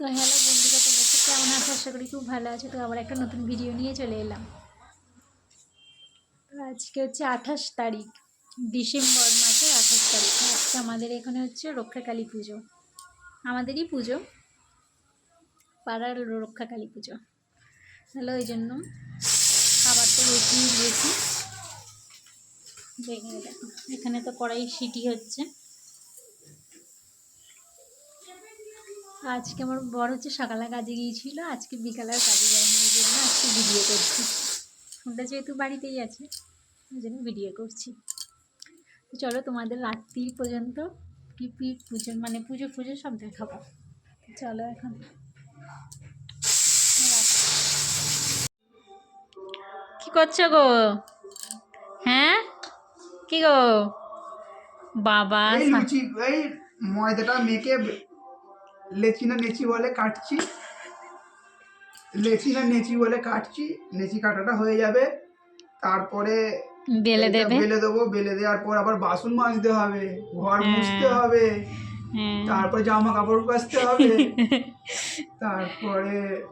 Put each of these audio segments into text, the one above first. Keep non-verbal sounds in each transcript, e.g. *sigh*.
তো হ্যালো বন্ধুরা, তোমরা সব কেমন আছো? আশা করি খুব ভালো আছো। তো আবার একটা নতুন ভিডিও নিয়ে চলে এলাম। তো আজকে হচ্ছে আঠাশ তারিখ, ডিসেম্বর মাসের আঠাশ তারিখ। আজকে আমাদের এখানে হচ্ছে রক্ষাকালী পুজো। আমাদেরই পুজো, পাড়ার রক্ষাকালী পুজো। তাহলে ওই জন্য খাবারটা বেশি দিয়েছি দেখে দেখো, এখানে তো কড়াই সিটি হচ্ছে। আজকে আমার বড় হচ্ছে সকালে কাজে গিয়েছিল, আজকে বিকালে কাজে ওই জন্য আজকে ভিডিও করছি। ফোনটা যেহেতু বাড়িতেই আছে ওই জন্য ভিডিও করছি। তো চলো তোমাদের রাত্রি পর্যন্ত কী কী পুজো মানে পুজো ফুজো সব দেখাবো। চলো এখন। কি করছ গো? হ্যাঁ? কি গো? বাবা ময়দাটা মেখে লেচি না নেচি বলে কাটছি। লেচি না নেচি বলে কাটছি। নেচি কাটাটা হয়ে যাবে। তারপরে বেলে দেবে? বেলে দেবো। বেলে দেওয়ার পর আবার বাসন মাজতে হবে। ঘর হ্যাঁ। মুছতে হবে। তারপর জামা কাপড় কাচতে হবে। *laughs* তারপরে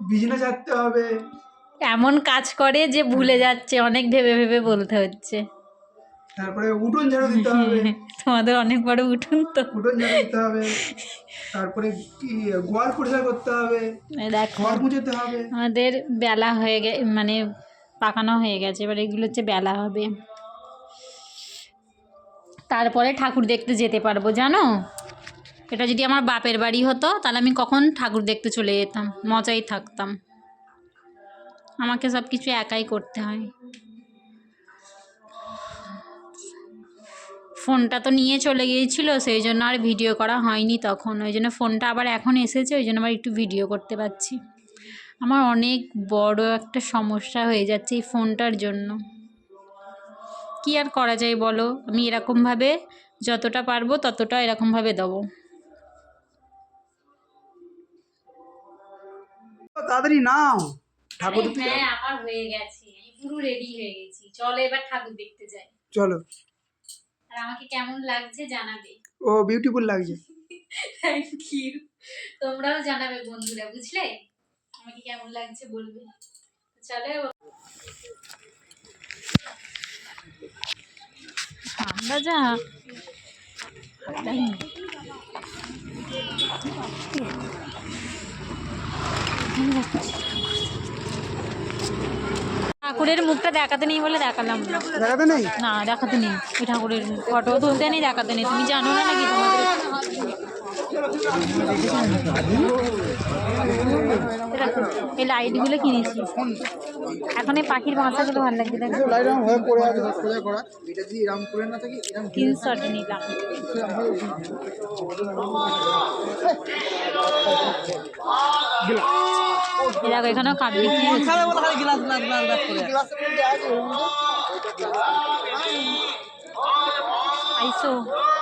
বিছনা ছাড়তে হবে। এমন কাজ করে যে ভুলে যাচ্ছে। অনেক ভেবে ভেবে বলতে হচ্ছে। তারপরে উঠোন ঝাড়ু দিতে হবে। তোমাদের অনেক বড় উঠুন তো। উঠোন ঝাড়ু দিতে হবে। তারপরে গোয়াল পরিষ্কার করতে হবে। ঘর মুছতে হবে। আমাদের বেলা হয়ে গে মানে পাকানো হয়ে গেছে এবার এগুলো হচ্ছে বেলা হবে। তারপরে ঠাকুর দেখতে যেতে পারব জানো? এটা যদি আমার বাপের বাড়ি হতো তাহলে আমি কখন ঠাকুর দেখতে চলে যেতাম মজাই থাকতাম। আমাকে সব কিছু একাই করতে হয়। ফোনটা তো নিয়ে চলে গিয়েছিল সেই জন্য আর ভিডিও করা হয়নি তখন। ওই জন্য ফোনটা আবার এখন এসেছে ওই জন্য আবার একটু ভিডিও করতে পারছি। আমার অনেক বড় একটা সমস্যা হয়ে যাচ্ছে এই ফোনটার জন্য। কি আর করা যায় বলো? আমি এরকমভাবে যতটা পারব ততটা এরকমভাবে দেবো। তাড়াতাড়ি নাও। ঠাকুর হ্যাঁ আমার হয়ে গেছে। আমি পুরো রেডি হয়ে গেছি। চলো এবার ঠাকুর দেখতে যাই। চলো। আর আমাকে কেমন লাগছে জানাবে। ও বিউটিফুল লাগছে। থ্যাংক ইউ তোমরাও জানাবে বন্ধুরা বুঝলে? আমাকে কেমন লাগছে বলবে। চলো ঠান্ডা যা। তাই ঠাকুরের মুখটা দেখাতে নেই বলে দেখালাম না। দেখাতে নেই? না দেখাতে নেই। ওই ঠাকুরের ফটো তুলতে নেই দেখাতে নেই। তুমি জানো না নাকি তোমাদের? এই লাইটগুলো কিনেছি। এখন এই পাখির বাসাগুলো ভালো লাগছে তিনশোটা নিলাম। দেখো, এখানেও বিক্রি আইসো।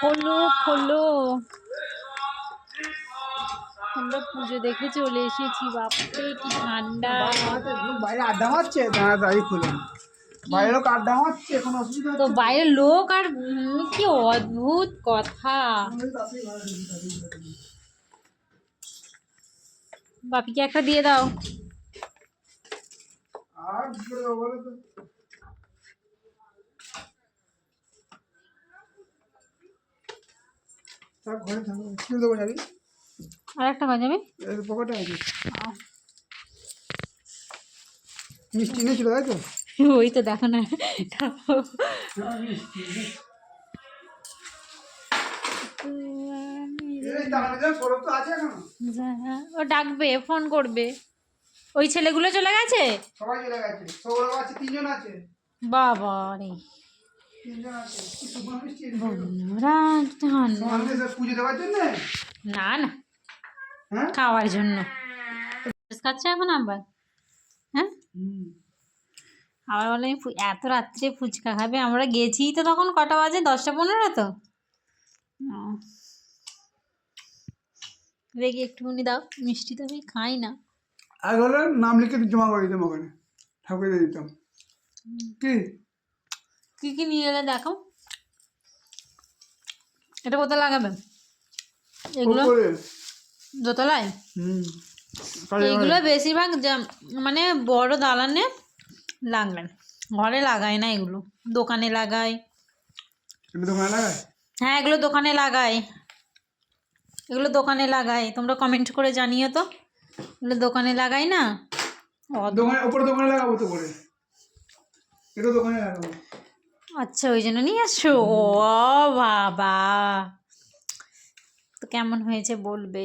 খোলো খোলো। আমরা পুজো দেখে চলে এসেছি বাপরে কি ঠান্ডা বাইরে আড্ডা মারছে দাঁড়া খুলুন বাইরেও কাঠটা হচ্ছে কোনো অসুবিধা তো। বাইরের লোক আর কি অদ্ভুত কথা। বাপিকে একটা দিয়ে দাও আর ঘরে থাকো। কি দেবো যাবি আর একটা কাজ পকেটে আছে। মিষ্টি এনেছিল তাই তো? ওই তো দেখো না। ও ডাকবে ফোন করবে। ওই ছেলেগুলো চলে গেছে? সবাই চলে গেছে। সৌরভ আছে তিনজন আছে। বাবা রে। না না। খাওয়ার জন্য। খাচ্ছে এখন আবার? হ্যাঁ? আবার বলে এত রাত্রে ফুচকা খাবে? আমরা গেছি তো তখন কটা বাজে? দশটা পনেরো তো। দেখি একটুখানি দাও মিষ্টি তো আমি খাই না। আর হলে নাম লিখে জমা করে দিতাম ওখানে ঠাকুরে দিতাম। কি? কী কী নিয়ে এলে দেখো। এটা কোথায় লাগাবে এগুলো? দোতলায়? এগুলো বেশিরভাগ মানে বড় দালানে লাগবে ঘরে লাগায় না এগুলো। দোকানে লাগায়। দোকানে লাগায়? হ্যাঁ এগুলো দোকানে লাগায়। এগুলো দোকানে লাগায়। তোমরা কমেন্ট করে জানিও তো। এগুলো দোকানে লাগাই না? দোকানে ওপরে দোকানে লাগাবো তো করে এটা দোকানে লাগাবো। আচ্ছা ওই জন্য নিয়ে আসছো? ও বাবা। তো কেমন হয়েছে বলবে?